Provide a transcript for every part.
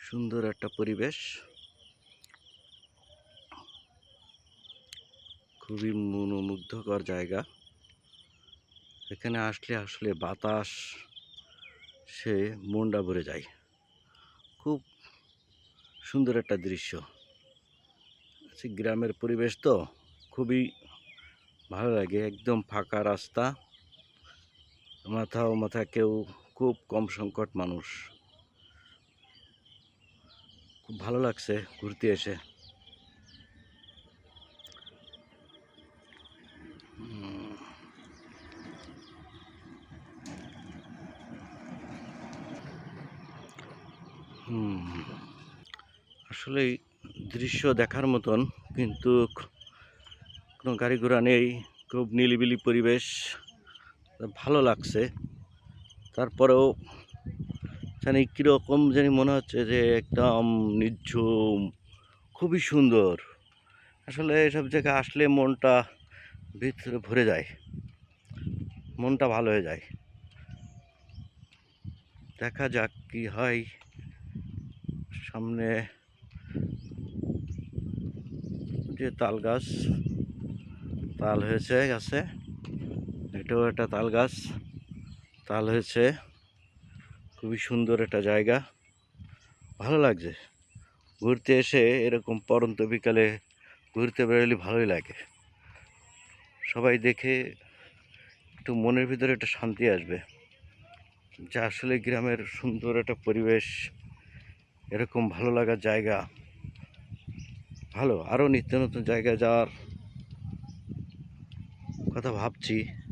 সুন্দর একটা পরিবেশ। খুবই মনোমুগ্ধকর জায়গা। এখানে আসলে আসলে বাতাস সে মনটা ভরে যায়। খুব সুন্দর একটা দৃশ্য। আচ্ছা, গ্রামের পরিবেশ তো খুবই ভালো লাগে। একদম ফাঁকা রাস্তা মাথা ও মাথা কেউ খুব কম সংকট মানুষ। খুব ভালো লাগছে ঘুরতে এসে। আসলে দৃশ্য দেখার মতন কিন্তু কোনো গাড়ি ঘোড়া নেই, খুব নিলিবিলি পরিবেশ। ভালো লাগছে। তারপরেও জানি কীরকম জানি মনে হচ্ছে যে একদম নিঝুম, খুবই সুন্দর। আসলে এসব জায়গায় আসলে মনটা ভিতরে ভরে যায়, মনটা ভালো হয়ে যায়। দেখা যাক কি হয় সামনে। যে তাল গাছ তাল হয়েছে গাছে, এটাও একটা তাল গাছ তাল হয়েছে খুবই সুন্দর একটা জায়গা। ভালো লাগছে। ঘুরতে এসে এরকম পরন্ত বিকালে ঘুরতে বেরোলে ভালোই লাগে। সবাই দেখে একটু মনের ভিতরে একটা শান্তি আসবে। যে আসলে গ্রামের সুন্দর একটা পরিবেশ, এরকম ভালো লাগার জায়গা। ভালো, আরও নিত্য নতুন জায়গায় যাওয়ার কথা ভাবছি।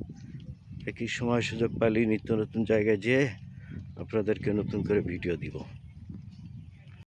একই সময় সুযোগ পাইলেই নিত্য নতুন জায়গায় যেয়ে আপনাদেরকে নতুন করে ভিডিও দিব।